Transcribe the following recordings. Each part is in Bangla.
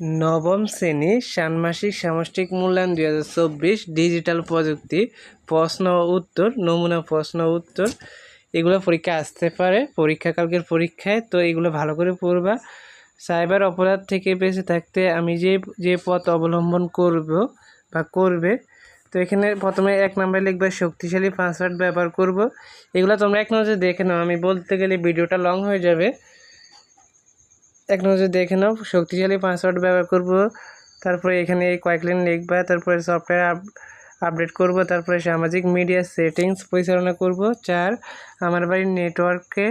নবম শ্রেণি ষান্মাসিক সামষ্টিক মূল্যায়ন দুই হাজার চব্বিশ ডিজিটাল প্রযুক্তি, প্রশ্ন উত্তর, নমুনা প্রশ্ন উত্তর। এগুলো পরীক্ষা আসতে পারে পরীক্ষাকালকের পরীক্ষায়, তো এগুলো ভালো করে পড়বা। সাইবার অপরাধ থেকে বেঁচে থাকতে আমি যে যে পথ অবলম্বন করব বা করবে, তো এখানে প্রথমে এক নম্বরে লিখবে, শক্তিশালী পাসওয়ার্ড ব্যবহার করব। এগুলো তোমরা এক নজরে দেখে নাও, আমি বলতে গেলে ভিডিওটা লং হয়ে যাবে। এক নজর দেখে নাও, শক্তিশালী পাসওয়ার্ড ব্যবহার করব, তারপরে এখানে এই কয়েক লাইন লিখবা, তারপরে সফটওয়্যার আপডেট করব, তারপরে সামাজিক মিডিয়া সেটিংস পরিচালনা করব, চার, আমার বাড়ির নেটওয়ার্ককে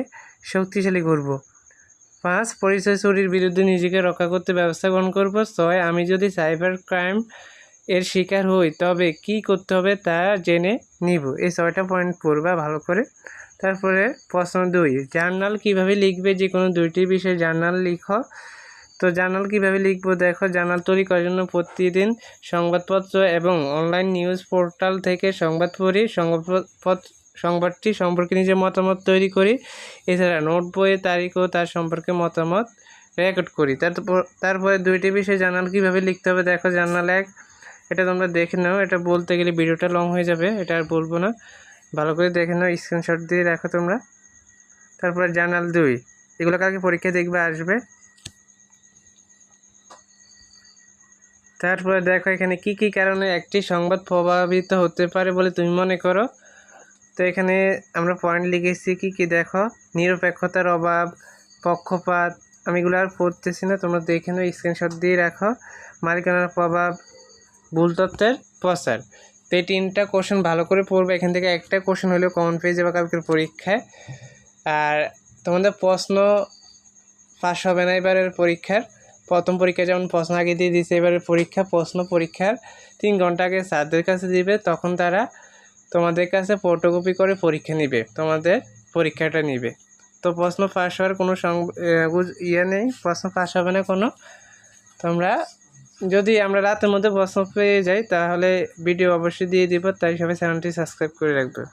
শক্তিশালী করব, পাঁচ, পরিচয় চুরির বিরুদ্ধে নিজেকে রক্ষা করতে ব্যবস্থা গ্রহণ করব, ছয়, আমি যদি সাইবার ক্রাইম এর শিকার হই, তবে কি করতে হবে তা জেনে নিব, এই ছয়টা পয়েন্ট পড়বা ভালো করে। তারপরে প্রশ্ন দুই, জার্নাল কীভাবে লিখবে? যে কোনো দুইটি বিষয়ে জার্নাল লিখো। তো জার্নাল কীভাবে লিখব? দেখো, জার্নাল তৈরি করার জন্য প্রতিদিন সংবাদপত্র এবং অনলাইন নিউজ পোর্টাল থেকে সংবাদ পড়ি সংবাদপত্র সংবাদটি সম্পর্কে নিজের মতামত তৈরি করি। এছাড়া নোট বইয়ে তারিখ ও তার সম্পর্কে মতামত রেকর্ড করি। তারপর, তারপরে দুইটি বিষয়ে জার্নাল কীভাবে লিখতে হবে? দেখো, জার্নাল এক, এটা তোমরা দেখে নাও। এটা বলতে গেলে ভিডিওটা লং হয়ে যাবে, এটা আর বলব না। ভালো করে দেখে নাও স্ক্রিনশট দিয়ে রাখো তোমরা। তারপরে জার্নাল দুই, এগুলো কালকে পরীক্ষা দেখবে, আসবে। তারপরে দেখো এখানে কি কি কারণে একটি সংবাদ প্রভাবিত হতে পারে বলে তুমি মনে করো? তো এখানে আমরা পয়েন্ট লিখেছি কি কি দেখো? নিরপেক্ষতার অভাব, পক্ষপাত, আমি এগুলো আর পড়তেছি না, তোমরা দেখে নাও স্ক্রিনশট দিয়ে রাখো। মালিকানার প্রভাব, ভুল তথ্যের প্রচার। তো এই তিনটা কোশ্চেন ভালো করে পড়বে। এখান থেকে একটা কোশ্চেন হলেও কমন পেয়ে যাবে কালকের পরীক্ষায়। আর তোমাদের প্রশ্ন পাস হবে না এবারের পরীক্ষার। প্রথম পরীক্ষা যেমন প্রশ্ন আগে দিয়ে দিচ্ছে এবারের পরীক্ষা, প্রশ্ন পরীক্ষার তিন ঘণ্টা আগে স্যারদের কাছে দিবে, তখন তারা তোমাদের কাছে ফটোকপি করে পরীক্ষা নিবে, তোমাদের পরীক্ষাটা নিবে। তো প্রশ্ন পাস হওয়ার কোনো ইয়ে নেই, প্রশ্ন পাস হবে না কোনো। তোমরা যদি আমরা রাতের মধ্যে প্রশ্ন পেয়ে যাই, তাহলে ভিডিও অবশ্যই দিয়ে দিব, তাই সবাই চ্যানেলটি সাবস্ক্রাইব করে রাখবে।